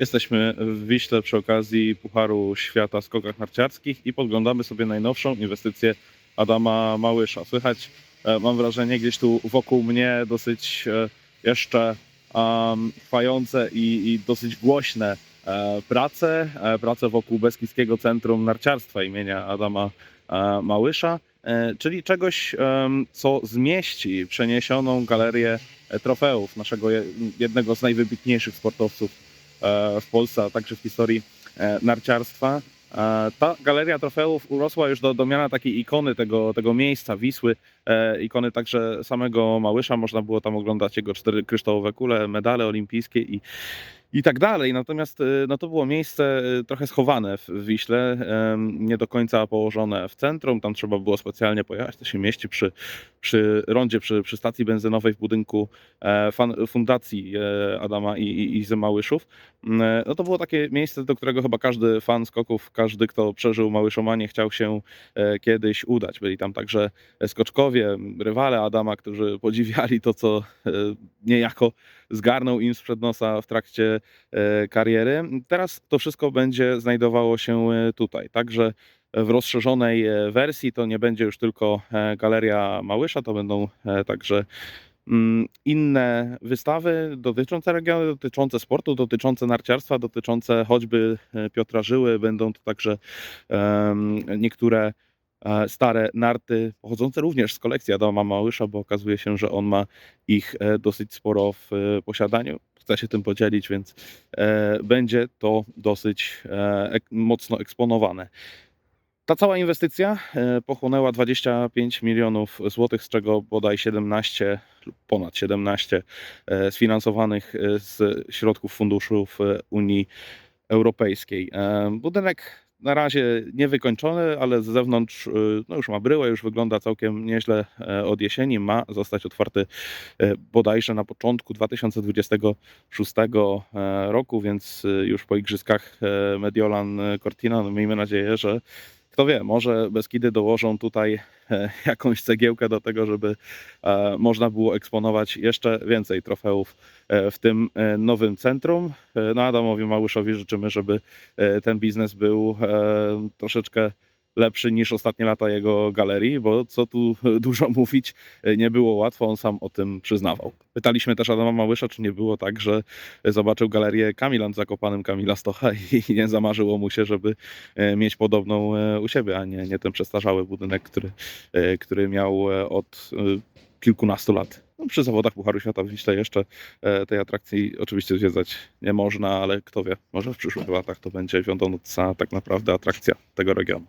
Jesteśmy w Wiśle przy okazji Pucharu Świata w skokach narciarskich i podglądamy sobie najnowszą inwestycję Adama Małysza. Słychać, e, mam wrażenie, gdzieś tu wokół mnie dosyć e, jeszcze um, trwające i, i dosyć głośne e, prace, prace wokół Beskidzkiego Centrum Narciarstwa imienia Adama Małysza, czyli czegoś, co zmieści przeniesioną galerię trofeów naszego je- jednego z najwybitniejszych sportowców w Polsce, a także w historii e, narciarstwa. E, Ta galeria trofeów urosła już do, do miana takiej ikony tego, tego miejsca, Wisły, e, ikony także samego Małysza. Można było tam oglądać jego cztery kryształowe kule, medale olimpijskie i, i tak dalej. Natomiast e, no, to było miejsce e, trochę schowane w Wiśle, nie do końca położone w centrum. Tam trzeba było specjalnie pojechać. To się mieści przy, przy rondzie, przy, przy stacji benzynowej w budynku e, fundacji e, Adama i, i Izy Małyszów. Mm, No to było takie miejsce, do którego chyba każdy fan skoków, każdy, kto przeżył Małyszomanie, chciał się e, kiedyś udać. Byli tam także skoczkowie, rywale Adama, którzy podziwiali to, co e, niejako zgarnął im sprzed nosa w trakcie e, kariery. Teraz to wszystko będzie znajdowało się e, tutaj. Także w rozszerzonej e, wersji to nie będzie już tylko e, Galeria Małysza, to będą e, także mm, inne wystawy dotyczące regionu, dotyczące sportu, dotyczące narciarstwa, dotyczące choćby Piotra Żyły. Będą to także niektóre stare narty pochodzące również z kolekcji Adama Małysza, bo okazuje się, że on ma ich dosyć sporo w posiadaniu. Chce się tym podzielić, więc będzie to dosyć mocno eksponowane. Ta cała inwestycja e, pochłonęła 25 milionów złotych, z czego bodaj 17 lub ponad 17 e, sfinansowanych e, z środków funduszów Unii Europejskiej. Budynek na razie niewykończony, ale z zewnątrz no już ma bryłę, już wygląda całkiem nieźle od jesieni. Ma zostać otwarty bodajże na początku 2026 e, roku, więc już po igrzyskach Mediolan Cortina. No miejmy nadzieję, że kto wie, może Beskidy dołożą tutaj e, jakąś cegiełkę do tego, żeby e, można było eksponować jeszcze więcej trofeów e, w tym nowym centrum. No Adamowi Małyszowi życzymy, żeby ten biznes był troszeczkę lepszy niż ostatnie lata jego galerii, bo co tu dużo mówić, nie było łatwo, on sam o tym przyznawał. Pytaliśmy też Adama Małysza, czy nie było tak, że zobaczył galerię Kamila nad Zakopanem Kamila Stocha i nie zamarzyło mu się, żeby e, mieć podobną e, u siebie, a nie, nie ten przestarzały budynek, który, e, który miał od kilkunastu lat. No, przy zawodach Pucharu Świata w jeszcze e, tej atrakcji oczywiście zwiedzać nie można, ale kto wie, może w przyszłych latach to będzie wiodąca tak naprawdę atrakcja tego regionu.